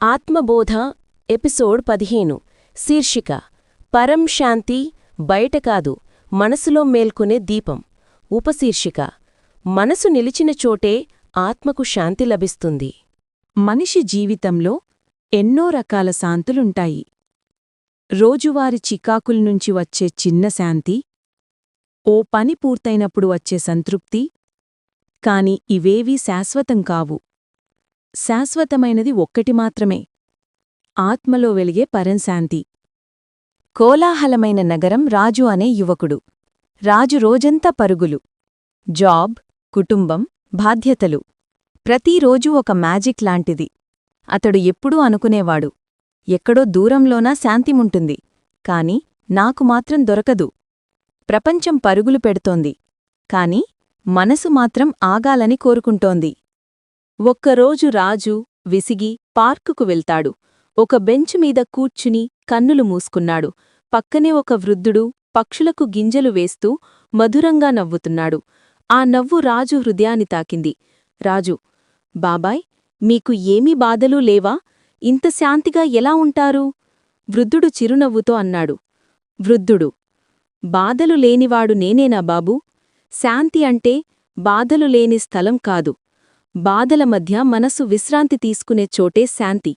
ఆత్మబోధ episode పదిహేను. శీర్షిక పరం శాంతి బయట కాదు మనసులో మేల్కొనే దీపం. ఉపశీర్షిక మనసు నిలిచిన చోటే ఆత్మకు శాంతి లభిస్తుంది. మనిషి జీవితంలో ఎన్నో రకాల శాంతులుంటాయి. రోజువారి చికాకుల్నుంచి వచ్చే చిన్న శాంతి ఓ పని పూర్తయినప్పుడు వచ్చే సంతృప్తి కాని ఇవేవీ శాశ్వతం కావు. శాశ్వతమైనది ఒక్కటి మాత్రమే. ఆత్మలో వెలిగే పరంశాంతి. కోలాహలమైన నగరం రాజు అనే యువకుడు. రాజు రోజంతా పరుగులు. జాబ్ కుటుంబం బాధ్యతలు. ప్రతిరోజూ ఒక మ్యాజిక్ లాంటిది. అతడు ఎప్పుడూ అనుకునేవాడు. ఎక్కడో దూరంలోనా శాంతిముంటుంది. కాని నాకు మాత్రం దొరకదు. ప్రపంచం పరుగులు పెడుతోంది. కాని మనసు మాత్రం ఆగాలని కోరుకుంటోంది. ఒక్కరోజు రాజు విసిగి పార్కుకు వెళ్తాడు. ఒక బెంచ్ మీద కూర్చుని కన్నులు మూసుకున్నాడు. పక్కనే ఒక వృద్ధుడు పక్షులకు గింజలు వేస్తూ మధురంగా నవ్వుతున్నాడు. ఆ నవ్వు రాజు హృదయాన్ని తాకింది. రాజు బాబాయ్ మీకు ఏమీ బాధలూ లేవా? ఇంత శాంతిగా ఎలా ఉంటారు వృద్ధుడు చిరునవ్వుతో అన్నాడు. వృద్ధుడు బాధలు లేనివాడు నేనేనా బాబూ? శాంతి అంటే బాధలు లేని స్థలం కాదు. బాధల మధ్య మనసు విశ్రాంతి తీసుకునే చోటే శాంతి.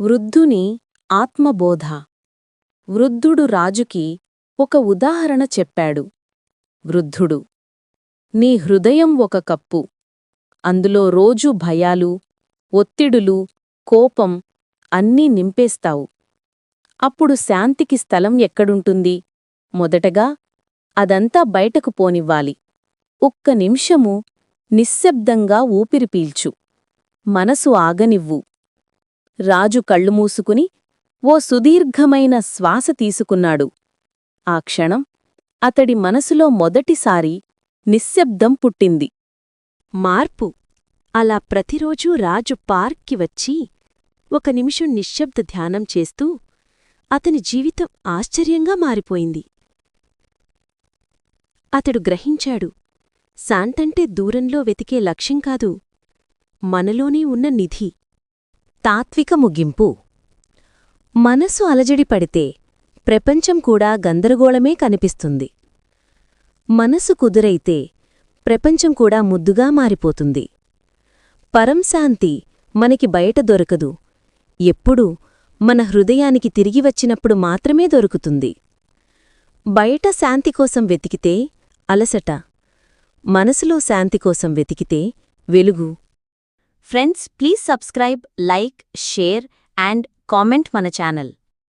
వృద్ధుని ఆత్మబోధ. వృద్ధుడు రాజుకి ఒక ఉదాహరణ చెప్పాడు. వృద్ధుడు నీ హృదయం ఒక కప్పు. అందులో రోజూ భయాలు ఒత్తిడులు కోపం అన్నీ నింపేస్తావు. అప్పుడు శాంతికి స్థలం ఎక్కడుంటుంది? మొదటగా అదంతా బయటకు పోనివ్వాలి. ఒక్క నిమిషము నిశ్శబ్దంగా ఊపిరి పీల్చు. మనసు ఆగనివ్వు. రాజు కళ్ళు మూసుకుని ఓ సుదీర్ఘమైన శ్వాస తీసుకున్నాడు. ఆ క్షణం అతడి మనసులో మొదటిసారి నిశ్శబ్దం పుట్టింది. మార్పు. అలా ప్రతిరోజూ రాజు పార్క్కి వచ్చి ఒక నిమిషం నిశ్శబ్ద ధ్యానం చేస్తూ అతని జీవితం ఆశ్చర్యంగా మారిపోయింది. అతడు గ్రహించాడు శాంతంటే దూరంలో వెతికే లక్ష్యం కాదు మనలోనే ఉన్న నిధి. తాత్విక ముగింపు. మనసు అలజడి పడితే ప్రపంచం కూడా గందరగోళమే కనిపిస్తుంది. మనసు కుదురైతే ప్రపంచం కూడా ముద్దుగా మారిపోతుంది. పరంశాంతి మనకి బయట దొరకదు. ఎప్పుడూ మన హృదయానికి తిరిగి వచ్చినప్పుడు మాత్రమే దొరుకుతుంది. బయట శాంతి కోసం వెతికితే అలసట. మనసులో శాంతి కోసం వెతికితే వెలుగు. Friends please subscribe like share and comment మన ఛానల్.